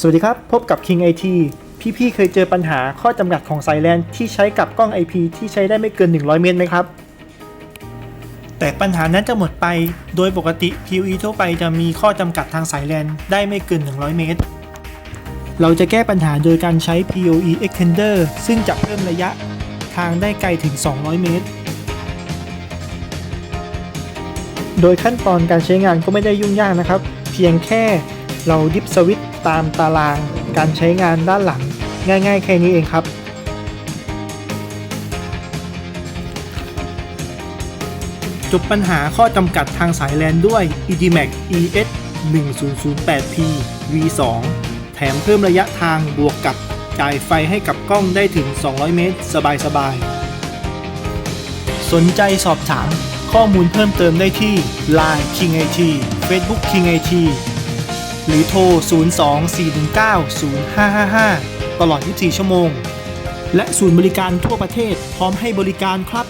สวัสดีครับ พบกับ King IT พี่ๆเคยเจอปัญหาข้อจำกัดของสายแลนที่ใช้กับกล้อง IP ที่ใช้ได้ไม่เกิน 100 เมตรไหมครับ แต่ปัญหานั้นจะหมดไป โดยปกติ PoE ทั่วไปจะมีข้อจำกัดทางสายแลนได้ไม่เกิน 100 เมตร เราจะแก้ปัญหาโดยการใช้ PoE Extender ซึ่งจะเพิ่มระยะทางได้ไกลถึง 200 เมตร โดยขั้นตอนการใช้งานก็ไม่ได้ยุ่งยากนะครับ เพียงแค่ เราดิฟสวิตช์ตามตารางการใช้งานด้านหลัง ง่ายๆ แค่นี้เองครับ จบปัญหาข้อจำกัดทางสายแลนด้วย EDMAX ES 1008P V2 แถมเพิ่มระยะทางบวกกับจ่ายไฟให้กับกล้องได้ถึง 200 เมตร สบายๆ สนใจสอบถามข้อมูลเพิ่มเติมได้ที่ Line King IT Facebook King IT หรือโทร 02-419-0555 ตลอด 24 ชั่วโมง และศูนย์บริการทั่วประเทศพร้อมให้บริการครับ